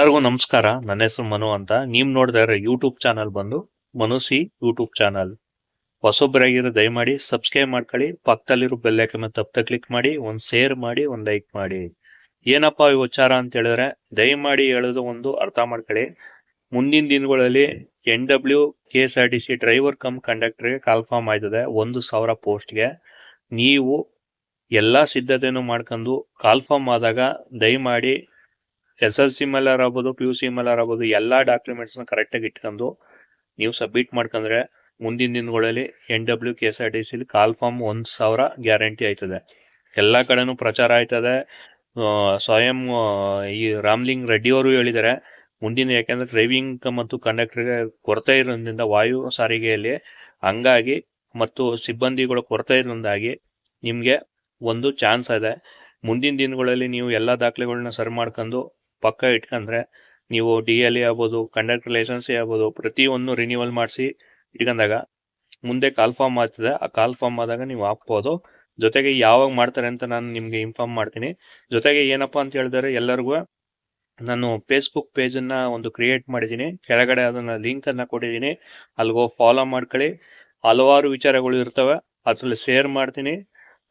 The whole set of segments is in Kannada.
ಎಲ್ಲರಿಗೂ ನಮಸ್ಕಾರ. ನನ್ನ ಹೆಸರು ಮನು ಅಂತ. ನೀವ್ ನೋಡ್ತಾ ಇರೋ ಯೂಟ್ಯೂಬ್ ಚಾನಲ್ ಬಂದು ಮನುಸಿ ಯೂಟ್ಯೂಬ್ ಚಾನಲ್ ಹೊಸೊಬ್ಬರಾಗಿರೋ ದಯಮಾಡಿ ಸಬ್ಸ್ಕ್ರೈಬ್ ಮಾಡ್ಕೊಳ್ಳಿ. ಪಕ್ಕದಲ್ಲಿರೋ ಬೆಲ್ಲ ಮೇಲೆ ತಪ್ಪದ ಕ್ಲಿಕ್ ಮಾಡಿ, ಒಂದ್ ಶೇರ್ ಮಾಡಿ, ಒಂದ್ ಲೈಕ್ ಮಾಡಿ. ಏನಪ್ಪಾ ಈ ವಿಚಾರ ಅಂತ ಹೇಳಿದ್ರೆ, ದಯಮಾಡಿ ಹೇಳೋದು ಒಂದು ಅರ್ಥ ಮಾಡ್ಕೊಳ್ಳಿ. ಮುಂದಿನ ದಿನಗಳಲ್ಲಿ N W K S R T C driver cum ಕಂಡಕ್ಟರ್ಗೆ call form ಆಯ್ತದೆ, ಒಂದು ಸಾವಿರ ಪೋಸ್ಟ್ಗೆ ನೀವು ಎಲ್ಲಾ ಸಿದ್ಧತೆಯನ್ನು ಮಾಡ್ಕೊಂಡು ಕಾಲ್ಫಾರ್ಮ್ ಆದಾಗ ದಯಮಾಡಿ ಎಸ್ ಎಲ್ ಸಿ ಮೇಲೆ ಆಗ್ಬೋದು ಪಿ ಯು ಸಿ ಮೇಲೆ ಆಗ್ಬೋದು, ಎಲ್ಲ ಡಾಕ್ಯುಮೆಂಟ್ಸ್ನ ಕರೆಕ್ಟ್ ಆಗಿ ಇಟ್ಕೊಂಡು ನೀವು ಸಬ್ಮಿಟ್ ಮಾಡ್ಕೊಂಡ್ರೆ ಮುಂದಿನ ದಿನಗಳಲ್ಲಿ N W K S R T ಸಿಲಿ call form ಒಂದ್ ಸಾವಿರ ಗ್ಯಾರಂಟಿ ಆಯ್ತದೆ. ಎಲ್ಲಾ ಕಡೆನೂ ಪ್ರಚಾರ ಆಯ್ತದೆ. ಸ್ವಯಂ ಈ ರಾಮ್ಲಿಂಗ್ ರೆಡ್ಡಿ ಅವರು ಹೇಳಿದ್ದಾರೆ ಮುಂದಿನ ಯಾಕೆಂದ್ರೆ ಡ್ರೈವಿಂಗ್ ಮತ್ತು ಕಂಡಕ್ಟರ್ಗೆ ಕೊರತೆ ಇರೋದ್ರಿಂದ ವಾಯು ಸಾರಿಗೆಯಲ್ಲಿ ಹಂಗಾಗಿ ಮತ್ತು ಸಿಬ್ಬಂದಿಗಳ ಕೊರತೆ ಇರೋದ್ರಿಂದಾಗಿ ನಿಮಗೆ ಒಂದು ಚಾನ್ಸ್ ಇದೆ. ಮುಂದಿನ ದಿನಗಳಲ್ಲಿ ನೀವು ಎಲ್ಲಾ ದಾಖಲೆಗಳನ್ನ ಸರಿ ಮಾಡ್ಕೊಂಡು ಪಕ್ಕ ಇಟ್ಕೊಂಡ್ರೆ ನೀವು ಡಿ ಎಲ್ ಎ ಆಗ್ಬೋದು ಕಂಡಕ್ಟರ್ ಲೈಸೆನ್ಸ್ ಆಗ್ಬೋದು, ಪ್ರತಿಯೊಂದು ರಿನ್ಯೂವಲ್ ಮಾಡಿಸಿ ಇಟ್ಕೊಂಡಾಗ ಮುಂದೆ ಕಾಲ್ ಫಾರ್ಮ್ ಆಗ್ತದೆ. ಆ ಕಾಲ್ ಫಾರ್ಮ್ ಆದಾಗ ನೀವು ಹಾಕ್ಬೋದು. ಜೊತೆಗೆ ಯಾವಾಗ ಮಾಡ್ತಾರೆ ಅಂತ ನಾನು ನಿಮಗೆ ಇನ್ಫಾರ್ಮ್ ಮಾಡ್ತೀನಿ. ಜೊತೆಗೆ ಏನಪ್ಪಾ ಅಂತ ಹೇಳಿದ್ರೆ ಎಲ್ಲರಿಗೂ ನಾನು ಫೇಸ್ಬುಕ್ ಪೇಜನ್ನು ಒಂದು ಕ್ರಿಯೇಟ್ ಮಾಡಿದ್ದೀನಿ. ಕೆಳಗಡೆ ಅದನ್ನು ಲಿಂಕ್ ಅನ್ನ ಕೊಟ್ಟಿದ್ದೀನಿ. ಅಲ್ಲಿಗೋ ಫಾಲೋ ಮಾಡ್ಕೊಳ್ಳಿ. ಹಲವಾರು ವಿಚಾರಗಳು ಇರ್ತವೆ. ಅದ್ರಲ್ಲಿ ಶೇರ್ ಮಾಡ್ತೀನಿ.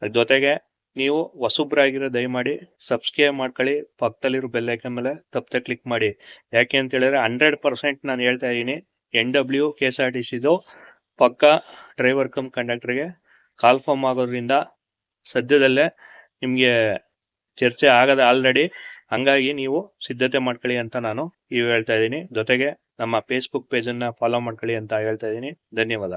ಜೊತೆಗೆ ನೀವು ಹೊಸಬ್ರಾಗಿರೋ ದಯಮಾಡಿ ಸಬ್ಸ್ಕ್ರೈಬ್ ಮಾಡ್ಕೊಳ್ಳಿ, ಪಕ್ಕದಲ್ಲಿರೋ ಬೆಲ್ ಐಕನ್ ಮೇಲೆ ತಪ್ಪದೆ ಕ್ಲಿಕ್ ಮಾಡಿ. ಯಾಕೆ ಅಂತ ಹೇಳಿದ್ರೆ ಹಂಡ್ರೆಡ್ ಪರ್ಸೆಂಟ್ ನಾನು ಹೇಳ್ತಾ ಇದ್ದೀನಿ N W K S R T ಸಿದು ಪಕ್ಕ ಡ್ರೈವರ್ ಕಮ್ ಕಂಡಕ್ಟರ್ಗೆ ಕಾಲ್ ಫಾರ್ಮ್ ಆಗೋದ್ರಿಂದ ಸದ್ಯದಲ್ಲೇ ನಿಮಗೆ ಚರ್ಚೆ ಆಗದ ಆಲ್ರೆಡಿ ಹಂಗಾಗಿ ನೀವು ಸಿದ್ಧತೆ ಮಾಡ್ಕೊಳ್ಳಿ ಅಂತ ನಾನು ಈ ಹೇಳ್ತಾ ಇದ್ದೀನಿ. ಜೊತೆಗೆ ನಮ್ಮ ಫೇಸ್ಬುಕ್ ಪೇಜನ್ನು ಫಾಲೋ ಮಾಡ್ಕೊಳ್ಳಿ ಅಂತ ಹೇಳ್ತಾ ಇದ್ದೀನಿ. ಧನ್ಯವಾದ.